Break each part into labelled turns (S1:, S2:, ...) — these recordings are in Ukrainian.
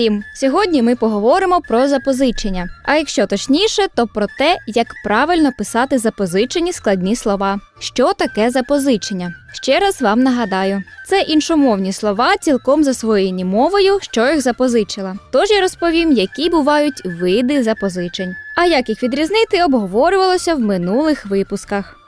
S1: всім! Сьогодні ми поговоримо про запозичення. А якщо точніше, то про те, як правильно писати запозичені складні слова. Що таке запозичення? Ще раз вам нагадаю: це іншомовні слова, цілком засвоєні мовою, що їх запозичила. Тож я розповім, які бувають види запозичень. А як їх відрізнити, обговорювалося в минулих випусках.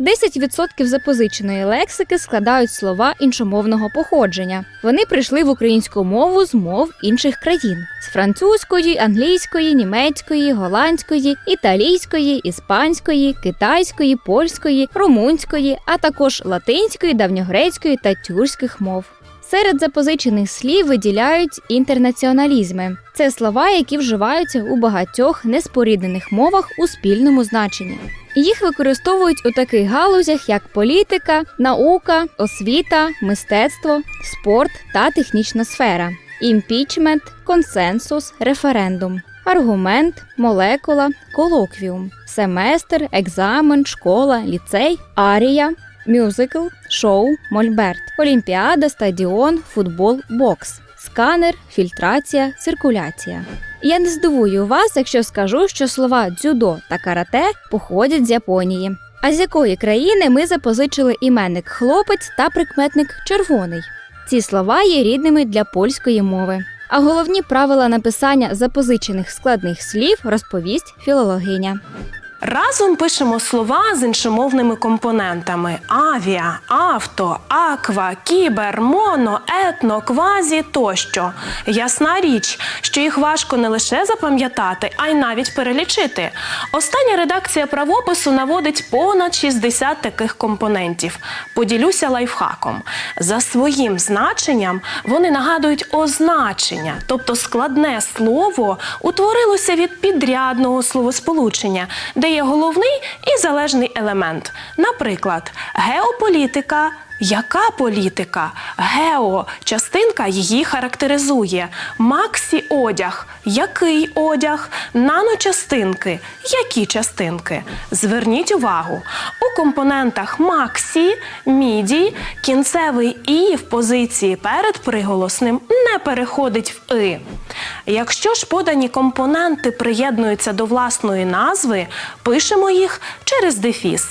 S1: 10% запозиченої лексики складають слова іншомовного походження. Вони прийшли в українську мову з мов інших країн: з французької, англійської, німецької, голландської, італійської, іспанської, китайської, польської, румунської, а також латинської, давньогрецької та тюркських мов. Серед запозичених слів виділяють інтернаціоналізми. Це слова, які вживаються у багатьох неспоріднених мовах у спільному значенні. Їх використовують у таких галузях, як політика, наука, освіта, мистецтво, спорт та технічна сфера, імпічмент, консенсус, референдум, аргумент, молекула, колоквіум, семестр, екзамен, школа, ліцей, арія, мюзикл, шоу, мольберт, олімпіада, стадіон, футбол, бокс, сканер, фільтрація, циркуляція. Я не здивую вас, якщо скажу, що слова дзюдо та карате походять з Японії. А з якої країни ми запозичили іменник хлопець та прикметник червоний? Ці слова є рідними для польської мови. А головні правила написання запозичених складних слів розповість філологиня.
S2: Разом пишемо слова з іншомовними компонентами: авіа, авто, аква, кібер, моно, етно, квазі тощо. Ясна річ, що їх важко не лише запам'ятати, а й навіть перелічити. Остання редакція правопису наводить понад 60 таких компонентів. Поділюся лайфхаком. За своїм значенням вони нагадують означення, тобто складне слово утворилося від підрядного словосполучення, де є головний і залежний елемент. Наприклад, геополітика. Яка політика? Гео частинка її характеризує. Максі одяг. Який одяг? Наночастинки. Які частинки? Зверніть увагу. У компонентах Максі, міді, кінцевий і в позиції перед приголосним не переходить в и. Якщо ж подані компоненти приєднуються до власної назви, пишемо їх через дефіс.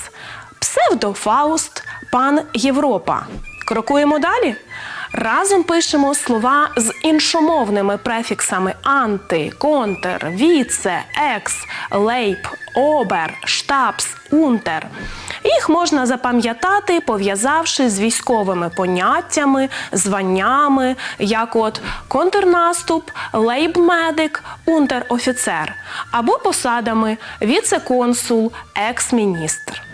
S2: Псевдофауст, пан Європа. Крокуємо далі. Разом пишемо слова з іншомовними префіксами анти, контр, віце, екс, лейб, обер, штабс, унтер. Їх можна запам'ятати, пов'язавши з військовими поняттями, званнями, як от контрнаступ, лейб-медик, унтер-офіцер, або посадами віце-консул, екс-міністр.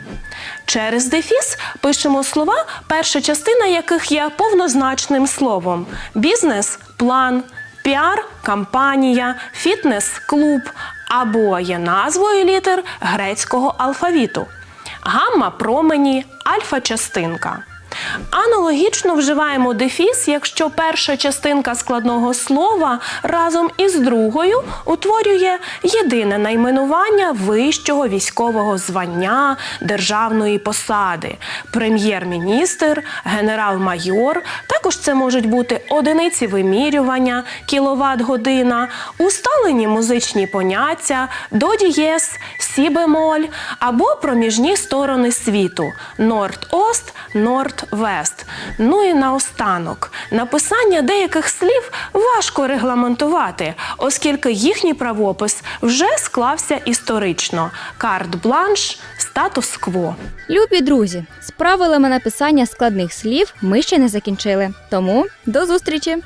S2: Через дефіс пишемо слова, перша частина яких є повнозначним словом: бізнес, план, піар, кампанія, фітнес, клуб або є назвою літер грецького алфавіту. Гамма промені, альфа частинка. Аналогічно вживаємо дефіс, якщо перша частинка складного слова разом із другою утворює єдине найменування вищого військового звання державної посади, прем'єр-міністр, генерал-майор. Також це можуть бути одиниці вимірювання, кіловат-година, усталені музичні поняття, до дієс, сі або проміжні сторони світу норд-ост, норд-вест. Ну і наостанок, написання деяких слів важко регламентувати, оскільки їхній правопис вже склався історично. Карт-бланш, статус-кво.
S1: Любі друзі, з правилами написання складних слів ми ще не закінчили. Тому до зустрічі!